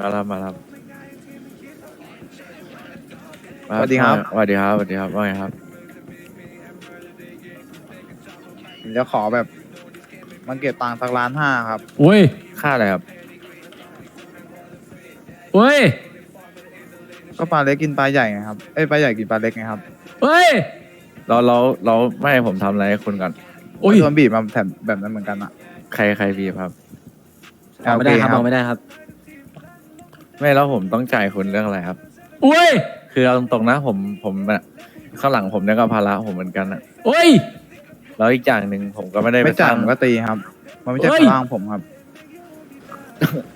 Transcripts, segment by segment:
มารับมารับสวัสดีครับ สวัสดีครับสวัสดีครับว่าไงครับ ผมจะขอแบบมันเก็บตังค์สักล้านห้าครับโอ้ยค่าอะไรครับโอ้ยก็ปลาเล็กกินปลาใหญ่ไงครับเอ้ยปลาใหญ่กินปลาเล็กไงครับโอ้ยเราเราเราไม่ให้ผมทำอะไรให้คุณก่อนโอ้ยโดนบีบมาแถมแบบนั้นเหมือนกันอะใครใครบีบครับ เอาไม่ได้ครับโอเคเอาไม่ได้ครับ ไม่แล้วผมต้องจ่ายคุณเรื่องอะไรครับโอ้ยคือเอาตรงๆนะผมผมอะข้างหลังผมเนี่ยก็ภาระผมเหมือนกันอะโอ้ย แล้วอีกอย่างหนึ่งผมก็ไม่ได้ไปไม่สจ่ายร้างผมก็ตีครับ มันไม่ใช่เฮ้ยปลาล่างผมครับ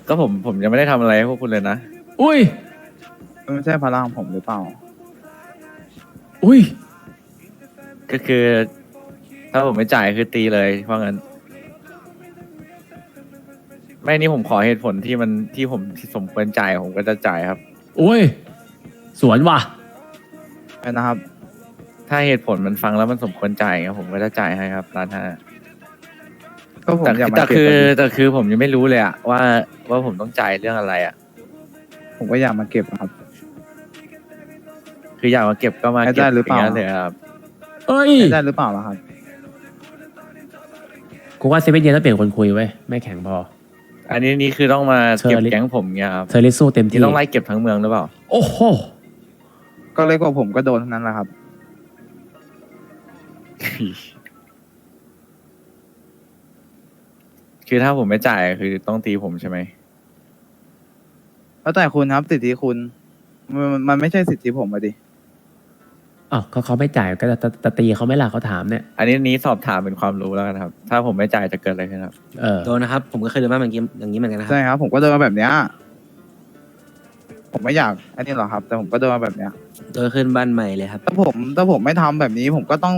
ก็ผมผมยังไม่ได้ทำอะไรให้พวกคุณเลยนะอุ้ย มันไม่ใช่ปลาล่างผมหรือเปล่า อุ้ย ก็คือ ถ้าผมไม่จ่ายคือตีเลยเพราะงั้น ไม่นี่ผมขอเหตุผลที่มันที่ผมที่สมควรจ่ายผมก็จะจ่ายครับโอ้ย สวนว่ะนะครับ ถ้าเหตุผลมันฟังแล้วมันสมควรจ่ายครับผมก็จะจ่ายให้ครับร้านห้าก็ผมแต่อยากมาแต่เก็บคืออะดิแต่คือผมยังไม่รู้เลยอะว่าว่าผมต้องจ่ายเรื่องอะไรอะผมก็อยากมาเก็บอะครับ คืออยากมาเก็บก็มาให้เก็บได้หรือเปล่า ย่งนั้นเลยครับ เอ้ยให้ได้หรือเปล่าล่ะครับ กูว่าเซเว่นเย็นต้องเปลี่ยนคนคุยเว้ยไม่แข็งพอ อันนี้นี่คือต้องมาเก็บเชอรี่แก๊งผมเนี่ยครับเธอริสู้เต็มนี่ที่ต้องไล่เก็บทั้งเมืองหรือเปล่า โอ้โหก็เล็กกว่าผมก็โดนทั้งนั้นแหละครับ คือถ้าผมไม่จ่ายคือต้องตีผมใช่ไหมแล้วแต่คุณครับสิทธิคุณ มันมันมันไม่ใช่สิทธิผมอะดิ อ้าวเขาเขาไม่จ่ายก็จะจะจะตีเขาไหม่ล่ะเขาถามเนี่ย อันนี้นี้สอบถามเป็นความรู้แล้วกันครับ ถ้าผมไม่จ่ายจะเกิดอะไรขึ้นครับ เออ โดนนะครับ ผมก็เคยโดนบ้างอย่างนี้อย่างนี้เหมือนกันนะครับใช่ครับผมก็โดนมาแบบเนี้ยผมไม่อยากอันนี้หรอกครับ แต่ผมก็โดนมาแบบเนี้ยโดนขึ้นบ้านใหม่เลยครับ ถ้าผมถ้าผมไม่ทำแบบนี้ ผมก็ต้อง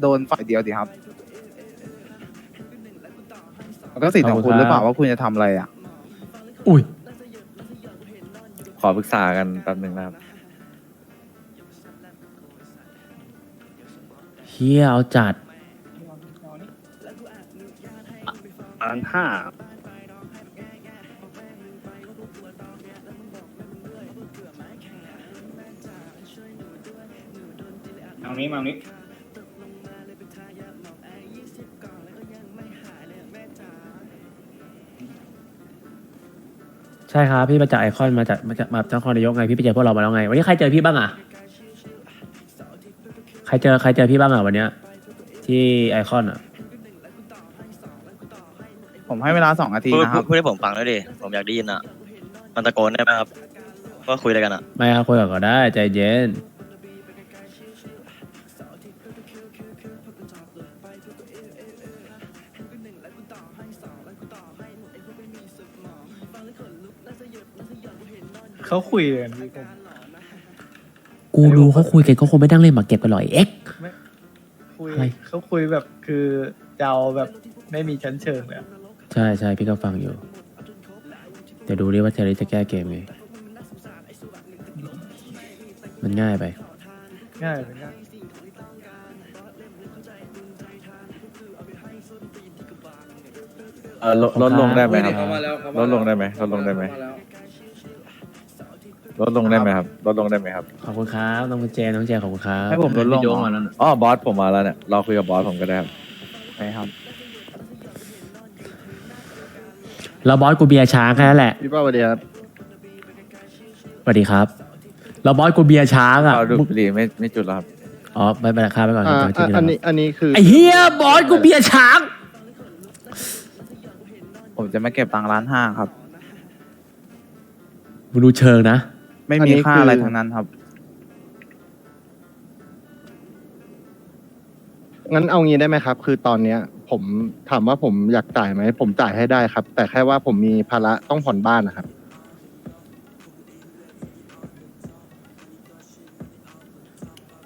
โดนฝ่ายเดียวดิครับมันก็สิทธิ์ของคุณหรือเปล่าว่าคุณจะทำอะไรอะ อุ้ย ขอปรึกษากันแป๊บหนึ่งนะครับ เฮียเอาจัดล้านห้าเอานี้มาเอานี้ใช่ครับ พี่มาจากไอคอนมาจากมาจากมาจากนครนายกไงพี่ไปเจอพวกเรามาแล้วไง วันนี้ใครเจอพี่บ้างอะใครเจอใครเจอพี่บ้างอะวันเนี้ยที่ไอคอนอะผมให้เวลาสองนาทีพูดนะคพูรัดบพูดให้ผมฟังด้วยดิ ผมอยากได้ยินอะ มันตะโกนได้ไหมครับ ว่าคุยอะไรกันอะ ไม่ครับคุยก่อนก็ได้ใจเย็นเขาคุยกันพี่ผม กูรู้เขาคุยกันเขาคงไม่นั่งเล่นหมากเก็บกันหรอกเอ็ก คุยอะไร เขาคุยแบบคือจะเอาแบบไม่มีชั้นเชิงเลยอะใช่ใช่พี่ก็ฟังอยู่เดี๋ยวดูดิว่าเทริจะแก้เกมไง มันง่ายไป ง่ายเลยง่ายเออลดลดลงได้ไหมครับเข้ามาแล้วลดลงได้ไหมลดลงได้ไหม ลดลงได้ไหมครับลดลงได้ไหมครับขอบคุณครับน้องคุณเจนน้องเจนขอบคุณครับให้ผมลดลงเหรออ๋อบอสผมมาแล้วเนี่ยรอคุยกับบอสผมก็ได้ครับใช่ครับเราบอสกูเบียร์ช้างแค่นั้นแหละพี่ป้าสวัสดีครับสวัสดีครับ เราบอสกูเบียร์ช้างอะเราดูมึงบุหรี่ไม่ไม่จุดแล้วครับอ๋อไม่เป็นไรครับไปก่อนอ่าเดี๋ยวอะเดี๋ยวอันนี้อันนี้คือไอ้เฮียบอสกูเบียร์ช้าง ผมจะไม่เก็บตังค์ล้านห้าครับมึงดูเชิงนะ ไม่มีค่าอะไรทั้งนั้นครับ งั้นเอางี้ได้ไหมครับ คือตอนเนี้ย ผมถามว่าผมอยากจ่ายไหมผมจ่ายให้ได้ครับ แต่แค่ว่าผมมีภาระต้องผ่อนบ้านนะครับ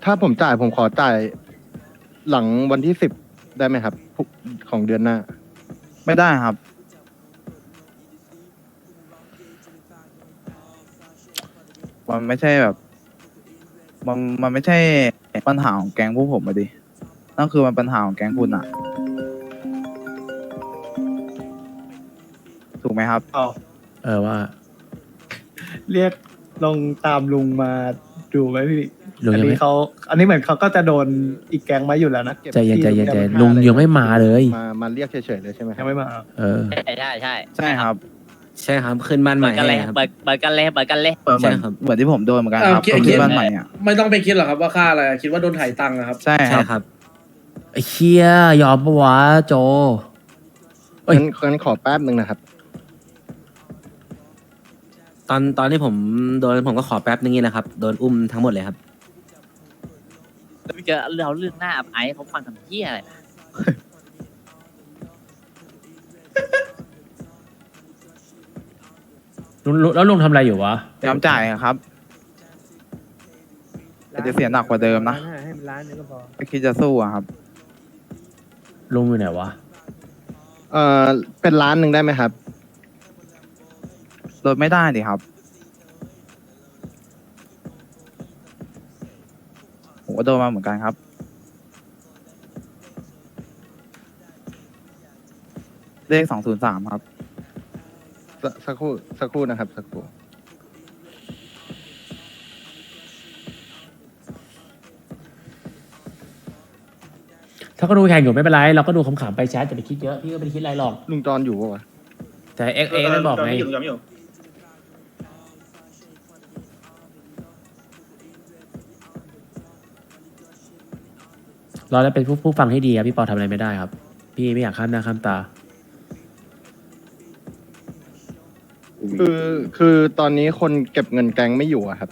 ถ้าผมจ่ายผมขอจ่ายหลังวันที่สิบได้ไหมครับพรุ่งของเดือนหน้า ไม่ได้ครับ มันไม่ใช่แบบ มันมันไม่ใช่ปัญหาของแก๊งพวกผมอะดินั่นคือมันปัญหาของแก๊งคุณอะถูกไหมครับ เอาเออว่าเรียกลงตามลุงมาดูไหมพี่ลุงอันยังนี้ไม่เขาอันนี้เหมือนเขาก็จะโดนอีกแก๊งมาอยู่แล้วนะ ใจเย็นใจเย็นใจเย็นที่ลุงยังไม่มาเลย มามาเรียกเฉยๆเลยใช่ไหมคยัรับงไม่มา เออ ใช่ใช่ใช่ ใช่ครับ ใช่ครับขึ้นบ้านใหเปิม่ดกันเลยให้ครับเปิดเปิดกันเลยเปิดกันเลยเหมือนใช่ครับ เหมือนที่ผมโดนเหมือนกันครับเออคิดคนคิดที่บ้านใหม่อะไม่ต้องไปคิดหรอกครับว่าค่าอะไรคิดว่าโดนถ่ายตังค์อะครับ ใช่คใช่รับครับไอ้เชี่ยยอมปะวะโจ เอ้ย งั้นงั้นขอแป๊บหนึ่งนะครับ ตอนตอนที่ผมโดนผมก็ขอแป๊บนึงนี่แหละครับโดนอุ้มทั้งหมดเลยครับแล้วพี่เจอเราเรื่องหน้าอับไอ้เขาฟังทำเที่ยอะไรนะ ลุงลุงแล้วลุงทำอะไรอยู่วะ ยอมจ่ายอะครับแต่จะเสียหนักกว่าเดิมนะให้มันล้านนึงก็พอไม่คิดจะสู้อะครับ ลุงอยู่ไหนวะ เอ่อเป็นล้านหนึ่งได้ไหมครับ ลดไม่ได้ดิครับผมก็โดนมาเหมือนกันครับ เลขสองศูนย์สามครับ สักสักครู่สักครู่นะครับ สักครู่ถ้าก็ดูแข่งอยู่ไม่เป็นไร เราก็ดูขำๆไปแชทจะไปคิดเยอะ พี่ก็ไม่ได้คิดอะไรหรอก ลุงจอนอยู่ปะวะแต่เอ็กเอ็กไม่บอกไงเราได้เป็นผู้ผู้ฟังที่ดีครับพี่ปอทำอะไรไม่ได้ครับ พี่ไม่อยากข้ามหน้าข้ามตา คือคือตอนนี้คนเก็บเงินแก๊งไม่อยู่อะครับ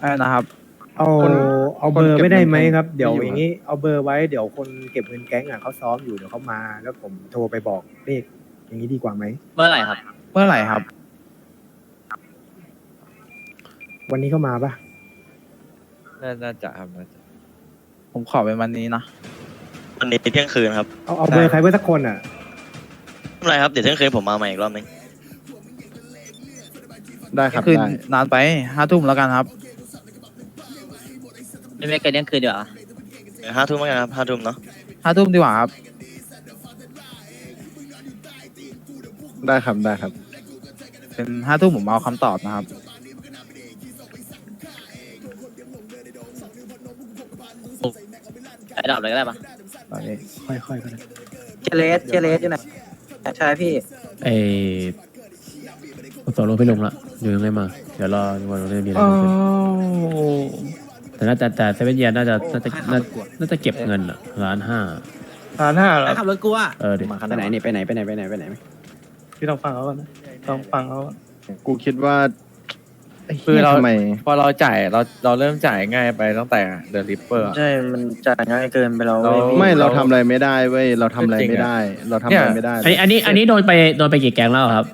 อะไรนะครับ เอาคนเอาเบอร์คนเก็บไม่ได้ไหมเงินครับ เดี๋ยวไม่อยู่ อย่างนี้เอาเบอร์ไว้เดี๋ยวคนเก็บเงินแก๊งอะเขาซ้อมอยู่เดี๋ยวเขามาแล้วผมโทรไปบอกเลขอย่างนี้ดีกว่าไหมเมื่อไหร่ครับ เมื่อไหร่ครับ วันนี้เขามาปะน่าน่าจะครับน่าจะผมขอเป็นวันนี้นะวันนี้เที่ยงคืนครับ เอาเอาเบอร์ใครไว้สักคนอะ ไม่เป็นไรครับ เดี๋ยวเที่ยงคืนผมมาใหม่อีกรอบนึงได้ครับคืนได้นานไปห้าทุ่มแล้วกันครับ ไม่ไม่เกินเที่ยงคืนเดี๋ยวาเดี๋ยวห้าทุ่มแล้วกันครับห้าทุ่มเนาะห้าทุ่มดีกว่าครับ ได้ครับได้ครับ เป็นห้าทุ่มผมเอาคำตอบนะครับ ไอ้ดอกเลยก็ได้ปะตอนนี้ ค่อยๆก็ได้เจเลสเจเลสอยู่ไหน ใช่พี่เออตัวรถพี่ลงละอยู่ยังไงมา เดี๋ยวรอวันนี้มีอะไรอ๋อเกิดขึ้นแต่น่าจะแต่เซเว่นเยียน่าจะน่าจะน่าน่าจะเก็บเงินอะล้านห้าล้านห้าเหรอขับรถกูอะเออเดี๋ยวไปไหนนี่ไปไหนไปไหนไปไหนไปไหนพี่ต้องฟังเขาก่อนนะต้องฟังเขาก่อนกูคิดว่าไอ้ คือหี้ยเรา ทำไมพอเราจ่ายเราเราเริ่มจ่ายง่ายไปตั้งแต่เดอะริปเปอร์ ใช่ มันจ่ายง่ายเกินไปแล้วเราไม่เราทำอะไรไม่ได้เว้ยเราทำอะไรไม่ได้ เราทำอะไรไม่ได้อันนี้อันนี้อันนี้โดนไปโดนไปกี่แก๊งแล้วครับ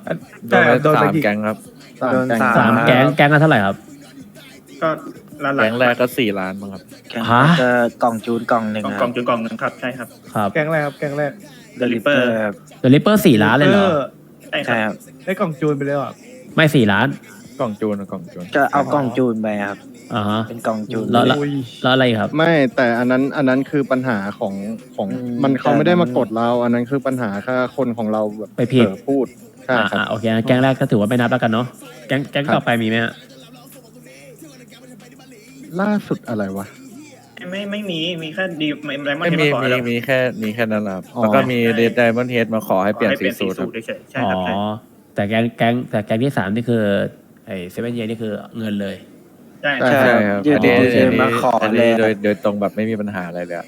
โดนไปโดนไปสามกี่ แก๊งครับสามแก๊งสามแก๊งแก๊งละเท่าไหร่ครับ ก็ล้านหลาแก๊ยงแรกก็สี่ล้านมั้งครับฮะ จะกล่องจูนกล่องหนึ่งกล่องจุดกล่องหนึ่งครับใช่ครับ ครับแก๊งแรกครับแก๊งแรกเดลิเปอร์เดลิเปอร์สี่ล้านเลยเหรอใช่ใช่ครับได้กล่องจูนไปเลยเหรอะไม่สี่ล้าน กล่องจูนอะกล่องจูน จะเอากล่องจูนไปครับ อ่าฮะ เป็นกล่องจูน แล้วแล้ว แล้วอะไรอีกครับ ไม่แต่อันนั้นอันนั้นคือปัญหาของของอืมมันเขาไม่ได้แต่มัมานกดเรา อันนั้นคือปัญหาแค่คนของเราแบบไปผิด เผลอพูดใช่อ่าครับ อ่าโอเคงั้นแก๊งแรกก็ถือว่าไม่นับแล้วกันเนาะแก๊งแก๊งครับ ต่อไปมีไหมฮะล่าสุดอะไรวะ ไม่ไม่มีมีแค่ดีไม่ไม่ไม่มีมีมีแค่มีแค่นั้นแหละครับอ๋อ แล้วก็มีเดดไดมอนเฮดมาขอให้เปลี่ยนสีสูตรครับอ๋อแต่แก๊งแก๊งแต่แก๊งที่สามนี่คือ ไอ้เซเว่นเยียนี่คือเงินเลย ใช่ใช่ใช่ครับยือันนนี้ยือันนนี้มาขออันเลนี้ยโดยโดยตรงแบบไม่มีปัญหาอะไรเลยอะ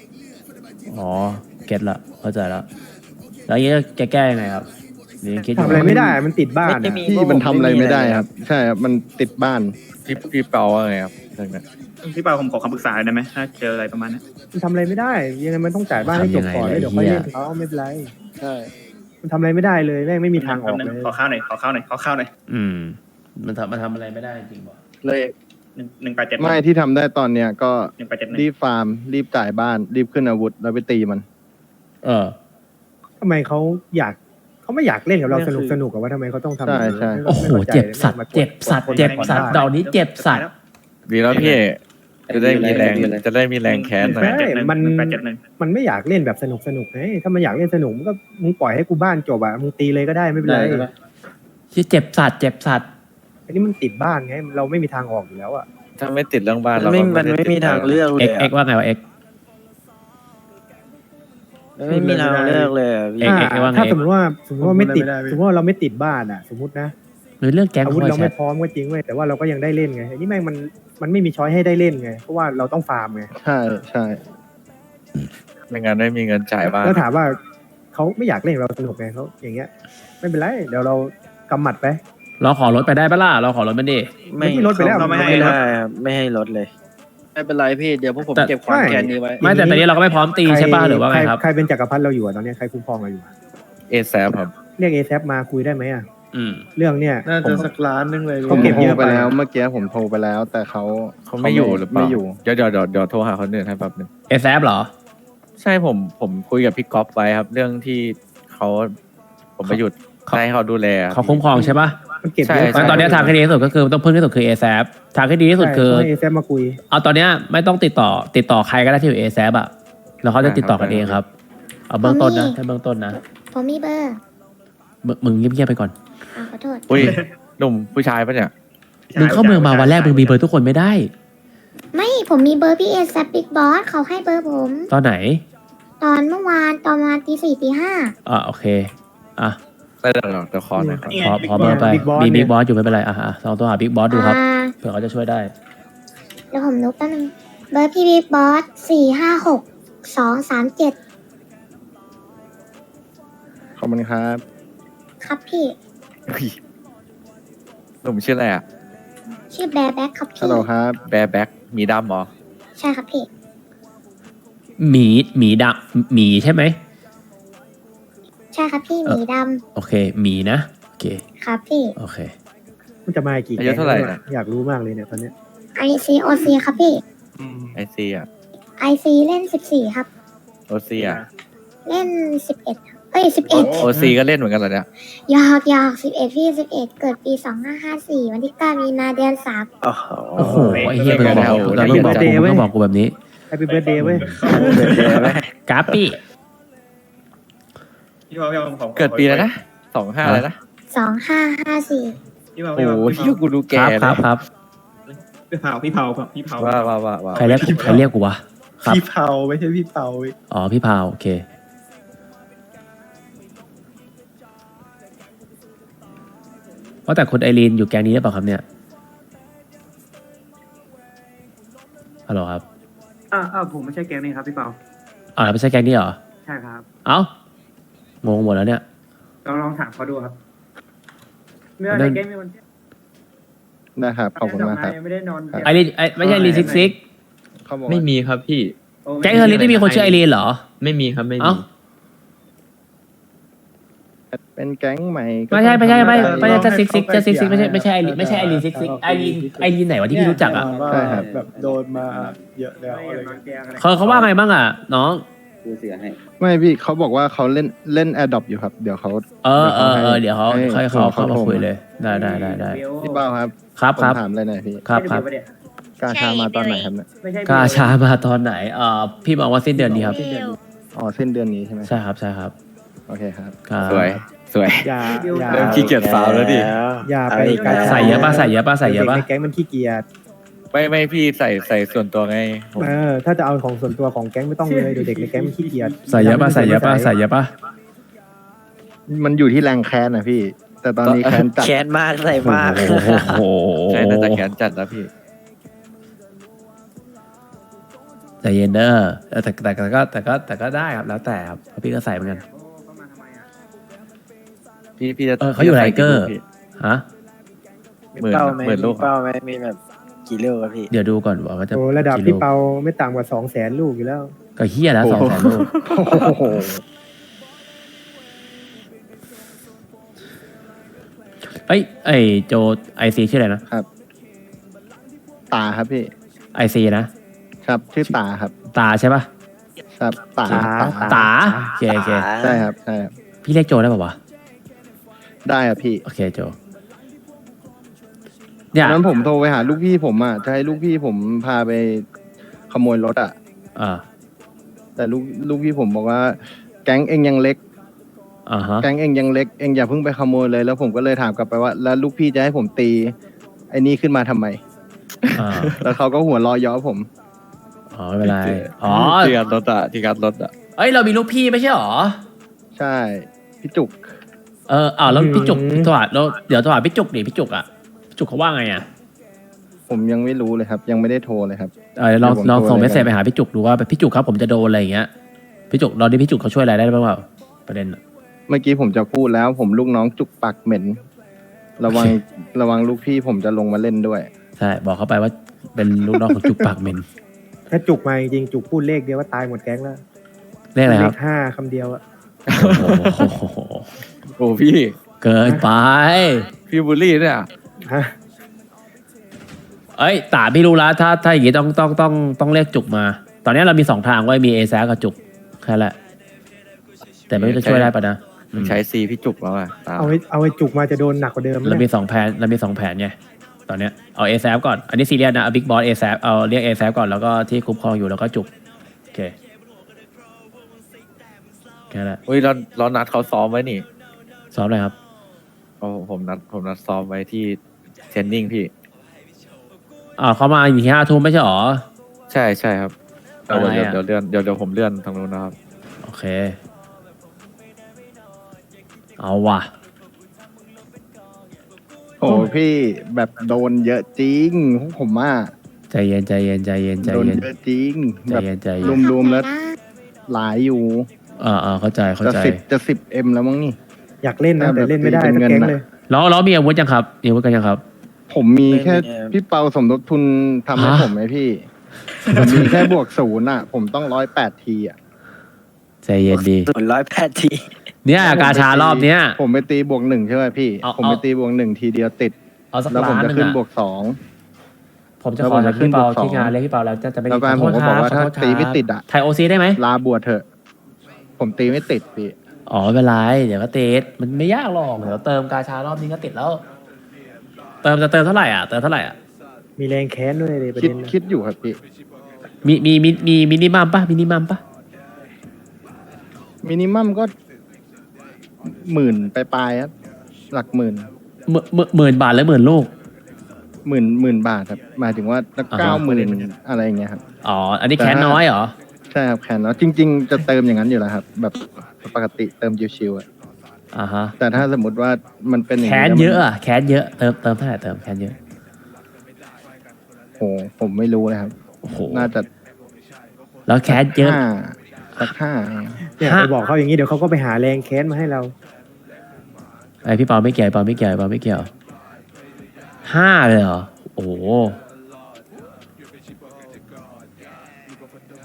อ๋อเก็ตละเข้าใจละแล้วอย่างนี้จะแก้ยังไงครับหรือยังคิดอยู่ทำอะไรไม่ได้มันติดบ้านไม่อะมีที่มันทำอะไรไม่ได้ครับ ใช่ครับมันติดบ้าน พี่พี่เปาว่าไงครับเรื่องนั้นพี่เปาผมขอคำปรึกษาได้ไหมถ้าเจออะไรประมาณนี้มันทำอะไรไม่ได้ยังไงมันต้องจ่ายบ้านให้จบก่อนแล้วเดี๋ยวค่อยเล่นเขาไม่เป็นไรใช่มันทำอะไรไม่ได้เลยแม่งไม่มีทางออกเลย ขอข้าวหน่อยขอข้าวหน่อยขอข้าวหน่อย อืม มันทำมันทำอะไรไม่ได้จริงป่ะเลยหนึ่งหนึ่งแปดเจ็ดไม่ที่ทำได้ตอนเนี้ยก็หนึ่งแปดเจ็ดหนึ่งรีบฟาร์ม รีบจ่ายบ้าน รีบขึ้นอาวุธแล้วไปตีมัน เออ ทำไมเขาอยากเขาไม่อยากเล่นกับเราสนุกสนุกกับว่าทำไมเขาต้องทำแบบนี้ใช่ใช่ ไม่โอ้โห ไม่ข้าใจเจ็บสัตว์มากดเจ็บสัตว์กดเจ็บคนสัตว์บ้าดอกนี้เจ็บสัตว์ ดีแล้วพี่จะได้มีแรงจะได้มีแรงแค้นหน่อยไม่มันมันไม่อยากเล่นแบบสนุกสนุกไงถ้ามันอยากเล่นสนุกมันก็มึงปล่อยให้กูบ้านจบอะมึงตีเลยก็ได้ไม่เป็นไร ที่เจ็บสัตว์ เจ็บสัตว์ อันนี้มันติดบ้านไงเราไม่มีทางออกอยู่แล้วอะถ้าไม่ติดเรื่องบ้านเราไม่ก็มันไม่มีทางเลือกเลเอ็ยกเอ็กว่าไงวะเอ็กไม่มีทางเลือกเลยอะพี่ เอ็กเอ็กเอ็กว่าไง ถ้าเอ็สกมมติว่าสมมติว่าไม่ติดสมมติว่าเราไม่ติดบ้านอะสมมตินะหรือเรื่องแก๊งอาควุธอยเราแชไม่ทพร้อมก็จริงเว้ยแต่ว่าเราก็ยังได้เล่นไงอันนี้แม่งมันมันไม่มีช้อยให้ได้เล่นไงเพราะว่าเราต้องฟาร์มไงใช่ใช่ไม่งั้นไม่มีเงินจ่ายบ้านแล้วถามว่าเขาไม่อยากเล่นเราสนุกไงเขาอย่างเงี้ย ไม่เป็นไรเดี๋ยวเรากำหมัดไป เราขอรถไปได้ปะล่ะเราขอรถมันดิ ไม่ที่รถไปแล้วเขาไม่ไม่ให้ให้รถ ได้ครับไม่ให้รถเลย ไม่เป็นไรพี่เดี๋ยวพวกผมแต่ เก็บความแค้นนี้ไว้ ไม่แต่ตอนนี้เราก็ไม่พร้อมตีใช่ป่ะหรือว่าไงใครครับ ใครเป็นจักรพรรดิเราอยู่อะตอนเนี้ยใครคุ้มครองเราอยู่อะเอแซครับเรียกเอแซมาคุยได้ไหมอะอืม เรื่องเนี้ยน่าผจะม สักล้านนึงเลยเขาเก็บโทเยรอะไปไปแล้วเมื่อกี้ผมโทรไปแล้ว แต่เขาเขาไม่อยู่หรือเปล่าไม่อยู่ เดี๋ยวเดี๋ยวเดี๋ยวเดี๋ยวโทรหาคนอื่นให้แป๊บนึงเอแซเหรอ ใช่ผมผมคุยกับพี่ก๊อฟไว้ครับ เรื่องที่เขาผมไปหยุดเขา ให้เขาดูแลเขาคุ้มครองใช่ป่ะ มันเก็บใช่ เยอะงั้นตอนนี้ทางที่ดีที่สุดก็คือต้องพึ่งที่สุดคือ a อ a p ทางที่ดีที่สุดคือเอแซมาคุย เอาตอนเนี้ยไม่ต้องติดต่อติดต่อใครก็ได้ที่อยู่ a อ a p อะแล้วเขาจะติดต่อกันเองครับ เอาเบื้องต้นนะถ้าเบื้องต้นนะผมมีเบอร์มึงมึงเงียบๆไปก่อน อ่าขอโทษ อุ้ยหนุ่มผู้ชายปะเนี่ย มึงเข้าเมืองมาวันแรกมึงมีเบอร์ทุกคนไม่ได้ ไม่ผมมีเบอร์พี่เอแซบิ๊กบอสเขาให้เบอร์ผม ตอนไหน ตอนเมื่อวานตอนประมาณตีสี่ตีห้าอ่าโอเค อะ ได้เดี๋ยวเดี๋ยวเดี๋ยวขอหน่อยครับ ขอขอเบอร์ไป Big Boss มีเนี่บิ๊ยกบอสอยู่ไม่เป็นไรอะอะลองตัวหาบิ๊กบอสดูครับอ่าเผื่อเขาจะช่วยได้ เดี๋ยวผมนุกแป๊บนึงเบอร์พี่บิ๊กบอสสี่ห้าหกสองสามเจ็ดขอบคุณครับครับพี่ อุ้ยหนุ่มชื่ออะไรอะชื่อแบร์แบ็คครับฮัพี่ลโหลครับ แบร์แบ็กมีดำเหรอ ใช่ครับพี่ หมีหมีดำหมีใช่ไหม ใช่ครับพี่หมีดโอเคหมีนะ โอเคำครับพี่โอเค มันจะมากี่อายุเท่าไหร่แก๊งนะอยากรู้มากเลยเนี่ยตอนเนี้ยไอซีโอซีครับพี่ไอซีอะไอซีเล่นสิบสี่ครับ โอซีอะเล่นสิบเอ็ดเอ้ยสิบเอ็ดโอซีก็เล่นเหมือนกันเหรอเนี่ยยากยากสิบเอ็ดพี่สิบเอ็ดเกิดปีสองห้าห้าสี่วันที่เก้ามีนาเดือนสามโอ้โห โอ้โหไอ้เหี้ยมึงบอกกูแล้วมึงบอกกูมึงก็บอกกูแบบนี้ แฮปปี้เบิร์ดเดย์เว้ยกราฟปี้ เกิดปีแล้วนะสองห้าเลยนะสองห้าห้าสี่โอ้โหเฮียกูดูคแก่รับเลครับยครับพี่เผาพี่เผาพี่เผาว่าว่าว่าว่าใครเรียกใครเรียกกูวะครับพี่เผาไม่ใช่พี่เผาอ๋อพี่พาวโอเคว่าแต่คุณไอรีนอยู่แกงนี้หรือเปล่าครับเนี่ยฮัลโหลครับอ่าอ่าผมไม่ใช่แกงนี่ครับพี่เผาอ๋อแล้วไม่ใช่แกงนี้เหรอ ใช่ครับ เอ้า งงหมดแล้วเนี่ย ลองลองถามเขาดูครับเมื่อเรื่ในองแกงมีคนได้ครับขอบคุณมากครับไม่ได้นอนไอรีนไอไม่ใช่ไอรีนซิกซิกเขาบอกไม่ว่ามีครับพี่แก๊งเฮอร์ลิสไม่มีคนชื่อไอรีนเหรอ ไม่มีครับไม่เอ้ามีเป็นแก๊งใหม่ก็ไม่ใช่ไม่ใช่ต้องไม่ทำไม่ใช่ด้จะซิกซิกจะซิกซิกไม่ใช่ไม่ใช่ไอรีนไม่ใช่ไอรีนซิกซิกไอรีนไอรีนไหนวะที่พี่รู้จักอะ ใช่ครับ แบบโดนมาเยอะแล้วอะไรเงี้ย เขาเขาว่าไงบ้างอะน้อง ไม่พี่เขาบอกว่าเขาเล่นเล่นแอร์ดอปอยู่ครับ เดี๋ยวเขาเออเออเออเดี๋ยวเขาให้ค่อยเขาให้เข้ามาโทรคุยเลย ได้ได้ได้ได้พี่เป้าครับครับผมครับถามเลยหน่อยพี่ครับครับกาชามาตอนไหนครับเนี่ยไม่ใช่กาชามาตอนไหนเอ่อพี่บอกว่าสิ้นเดือนนี้ครับอ๋อสิ้นเดือนนี้ใช่ไหมใช่ครับใช่ครับโอเคครับครับสวยสวยอย่าอย่าเริ่มขี้เกียจฟาวแล้วดิอย่าไปเอาอีกแล้วใส่เยอะป่ะใส่เยอะป่ะใส่เยอะป่ะด็กในแก๊งมันขี้เกียจ ไม่ไม่พี่ใส่ใส่ส่วนตัวไงผมเออถ้าจะเอาของส่วนตัวของแก๊งไม่ต้องเลยเดี๋ยวเด็กในแก๊งมันขี้เกียจใส่เยอะป่ะใส่เยอะป่ะใส่เยอะป่ะมันอยู่ที่แรงแค้นนะพี่ แต่ตอนนี้แค้นจัดแค้นมากใส่มากโอ้โหใช่น่าจะแขนจัดนะพี่ใจเย็นเด้อเออแต่แต่แต่ก็แต่ก็แต่ก็ได้ครับแล้วแต่ครับเพราะพี่ก็ใส่เหมือนกันพี่พี่จะเออเขาอยู่พี่จะไลเกอร์ใส่กี่ลูพี่ฮะหมื่นเป้าไหมหมื่นลูกเป้าไหมมีแบบ กี่ลูกครับพี่ เดี๋ยวดูก่อนว่ามันจะโอ้ระดับกี่พี่ลูกเปาไม่ต่ำกว่าสองแสนลูกอยู่แล้ว ก็เฮียแล้วสองแสนลูกโอ้โหเอ้ยไอโจไอซีชื่ออะไรนะตาครับพี่ไอซีนะ ครับชื่อตาครับ ตาใช่ป่ะครับตาตาตาโอเคโอเคใช่ครับใช่ครับพี่เรียกโจได้ป่าวะได้ครับพี่ โอเคโจ เนี่ยนั้นผมโทรไปหาลูกพี่ผมอะจะให้ลูกพี่ผมพาไปขโมยรถอะ อ่าแต่ลูกลูกพี่ผมบอกว่า แก๊งเองยังเล็ก อ่าฮะ แก๊งเองยังเล็ก เองอย่าเพิ่งไปขโมยเลย แล้วผมก็เลยถามกลับไปว่า แล้วลูกพี่จะให้ผมตีไอ้นี่ขึ้นมาทำไม อ่าแล้วเขาก็หัวเรอย้อผม อ๋อไม่เป็นไร อ๋อ ที่การรถอะที่การรถอะเอ้ยเรามีลูกพี่ไม่ใช่หรอ ใช่พี่จุก เอออ้าวแล้วพี่จุกอืมโทรหาแล้วเดี๋ยวโทรหาพี่จุกดิพี่จุกอะพี่ จุกเขาว่าไงอะผมยังไม่รู้เลยครับ ยังไม่ได้โทรเลยครับ เออลองเดี๋ยวผมลองโทรส่งเลยเมสเซจกันไปหาพี่จุกดูว่าพี่จุกครับผมจะโดนอะไรอย่างเงี้ยพี่จุกตอนนี้พี่จุกเขาช่วยอะไรได้บ้างเปล่าประเด็นอะเมื่อกี้ผมจะพูดแล้ว ผมลูกน้องจุกปากเหม็น ระวังระวังลูกพี่ผมจะลงมาเล่นด้วย ใช่บอกเขาไปว่าเป็นลูกน้องของจุกปากเหม็นถ้าจุกมาจริงๆจุกพูดเลขเดียวว่าตายหมดแก๊งแล้วเรียกอะไรเลครับขห้าคำเดียวอะโอ้โหโอ้พี่ เกินไปพี่บูลลี่เนี่ย ฮะเอ้ยตาพี่รู้แล้วถ้าถ้าอย่างงี้ต้องต้องต้องต้องเรียกจุกมา ตอนนี้เรามีสองทางไว้ยมีเอแซกับจุกแค่นั้นแหละ แต่ไม่รู้จะช่วยได้ปะนะอืมใช้ซีพี่จุกแล้วอะตามเอาไว้เอาไว้จุกมาจะโดนหนักกว่าเดิมเรามีเนี่ยสองแผนเรามีสองแผนไงตอนเนี้ยเอาเอแซก่อนอันนี้ซีเรียสนะเอาบิ๊กบอสเอแซเอาเรียกเอแซก่อนแล้วก็ที่คุ้มครองอยู่แล้วก็จุกโอเคแค่นั้นแหละอุ้ยเราเรานัดเขาซ้อมไว้นี่ซ้อมเลยครับ เอาผมนัดผมนัดซ้อมไว้ที่ เทรนนิ่งพี่อ่าเขามาอยู่ที่ห้าทุ่มไม่ใช่หรอ ใช่ใช่ครับเดี๋ยวอะไรเดี๋ยวอะเดี๋ยวเลื่อนเดี๋ยวเดี๋ยวผมเลื่อนทางนู้นนะครับ โอเค เอาว่ะ โอ้พี่แบบโดนเยอะจริงพวกผมอะใจเย็นใจเย็นใจเย็นใจโดนเย็นเยอะจริงใจแบบเย็นใจรเย็นวมๆแล้วหลายอยู่อ่าอ่าเข้าใจเข้าจะใจ สิบจะสิบเอ็มแล้วมั้งนี่ อยากเล่นนะแต่เล่นไม่ได้เป็นทั้งเงินแก๊งอะเลย แล้วแล้วมีอาวุธยังครับมีอาวุธกันยังครับ ผมมีแค่ไม่มีพี่เปาสมทบทุนทำให้ฮะ ผมไหมพี่ ผมมีแค่บวกศูนย์อะ ผมต้องร้อยแปดทีอะใจเย็นดีส่วนร้อยแปดที เนี่ยกาชารอบเนี้ย ผมไปตีบวกหนึ่งใช่ไหมพี่ เอาผมไปเอาตีบวกหนึ่งทีเดียวติด เอาสักแล้วผมล้านหจะนึงขึ้นอะบวกสอง ผมจะแล้วขอผมจะจากขึ้นพี่เปาบวกสองที่งานเรียกพี่เปาแล้วจะจะไม่แล้วแฟนขผมก็โทษบอกว่าขถ้าโทษตีไม่ครับติดอะไทยโอซีได้ไหมลาบวชเถอะ ผมตีไม่ติดพี่ อ๋อไม่เป็นไรเดี๋ยวก็ติดมันไม่ยากหรอกเดี๋ยวเติมกาชารอบนี้ก็ติดแล้ว เติมจะเติมเท่าไหร่อะเติมเท่าไหร่อะมีแรงแค้นด้วยเลยประคิดเด็นนะคิดอยู่ครับพี่มีมีมีมีมินิมัมปะมินิมัมปะมินิมัมก็หมื่นปลายๆครับหลักหมื่นหมื่นหมื่นหมื่นบาทหรือหมื่นลูก หมื่นหมื่นบาทครับหมายถึงว่าอ่าฮะ เก้าหมื่นอะไรอย่างเงี้ยครับ อ๋ออันนี้แต่แคนน้อยเหรอ ใช่ครับแคนแล้วจริง ๆ จะเติมอย่างนั้นอยู่แล้วครับ แบบ ปกติเติมชิวๆอะอ่าฮะ แต่ถ้าสมมติว่ามันเป็นอย่างแคนแล้วมัเยอะอะแคนเยอะเติมเติมเท่าไหร่เติมแคนเยอะโอ้ผมไม่รู้เลยครับ โอ้โหน่าจะแล้วแคนเยอะ ห้าสักห้าเนี่ยฮะ ไปบอกเขาอย่างนี้เดี๋ยวเขาก็ไปหาแรงแค้นมาให้เรา ไอพี่เปาไม่เกี่ยวไอ้เปาไม่เกี่ยวไอ้เปาไม่เกี่ยวห้าเลยเหรอโอ้โห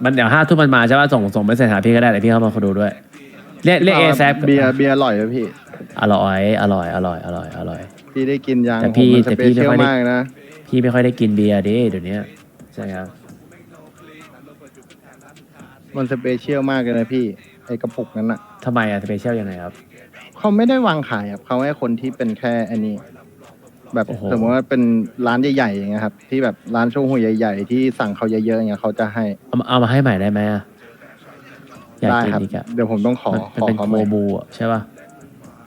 มันเดี๋ยวห้าทุ่มมันมาใช่ป่ะส่งส่งไปเสร็จหาพี่ก็ได้แต่พี่เข้ามาคนดูด้วย เรียกเรียกเอแซเบียร์เบียร์อร่อยไหมพี่ อร่อยอร่อยอร่อยอร่อยอร่อย พี่ได้กินยังแต่พี่ผมมันแต่สเปพี่เชียลไม่ค่อยได้ มากนะ พี่ไม่ค่อยได้กินเบียร์ดิเดี๋ยวนี้ใช่ครับมันสเปเชียลมากเลยนะพี่ไอกระปุกนั้นอะทำไมอะสเปเชียลยังไงครับ เขาไม่ได้วางขายครับเขาให้คนที่เป็นแค่อันนี้ แบบโอ้โห สมมติว่าเป็นร้านใหญ่ๆอย่างเงี้ยครับ ที่แบบร้านโชว์หวยใหญ่ ๆ ที่สั่งเขาเยอะๆอย่างเงี้ยเขาจะให้เอามาเอามาให้ใหม่ได้ไหมอะ อยากได้กินครับ อีกอะเดี๋ยวผมต้องขอมันขอเป็นเขาโคใหม่บูอะใช่ป่ะ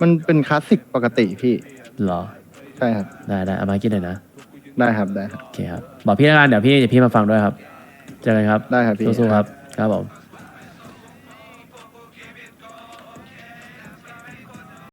มันเป็นคลาสสิกปกติพี่ เหรอ ใช่ครับ ได้ได้เอามากินหน่อยนะ ได้ครับ ได้ครับ โอเคครับ บอกพี่แล้วกันเดี๋ยวพี่เดี๋ยวพี่มาฟังด้วยครับ เจอกันครับ ได้ครับพี่ สู้ๆครับ ครับผม